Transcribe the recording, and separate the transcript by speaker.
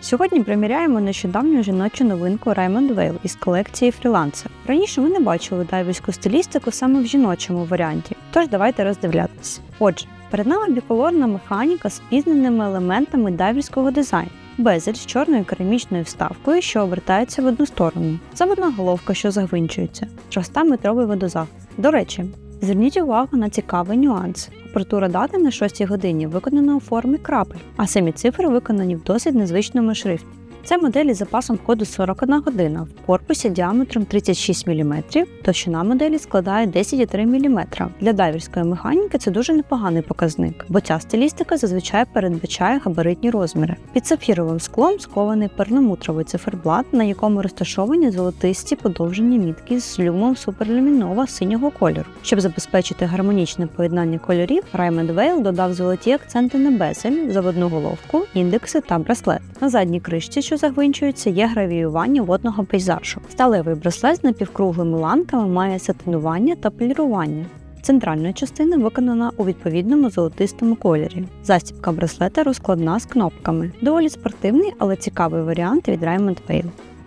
Speaker 1: Сьогодні приміряємо нещодавню жіночу новинку Raymond Vale із колекції фрілансер. Раніше ми не бачили дайвівську стилістику саме в жіночому варіанті, тож давайте роздивлятися. Отже, перед нами біколорна механіка з пізненими елементами дайвівського дизайну. Безель з чорною керамічною вставкою, що обертається в одну сторону. Заводна головка, що загвинчується, шоста метровий водозахист. До речі, зверніть увагу на цікавий нюанс. Апертура дати на 6 годині виконана у формі крапель, а самі цифри виконані в досить незвичному шрифті. Це модель із запасом ходу 41 година в корпусі діаметром 36 мм, товщина моделі складає 10,3 мм. Для дайверської механіки це дуже непоганий показник, бо ця стилістика зазвичай передбачає габаритні розміри. Під сапфіровим склом скований перламутровий циферблат, на якому розташовані золотисті подовжені мітки з люмом суперлюмінова синього кольору. Щоб забезпечити гармонічне поєднання кольорів, Raymond Vale додав золоті акценти на безель, заводну головку, індекси та браслет. На задній кришці, що загвинчується, є гравіювання водного пейзажу. Сталевий браслет з напівкруглими ланками має сатинування та полірування. Центральна частина виконана у відповідному золотистому кольорі. Застібка браслета розкладна з кнопками. Доволі спортивний, але цікавий варіант від Raymond Vale.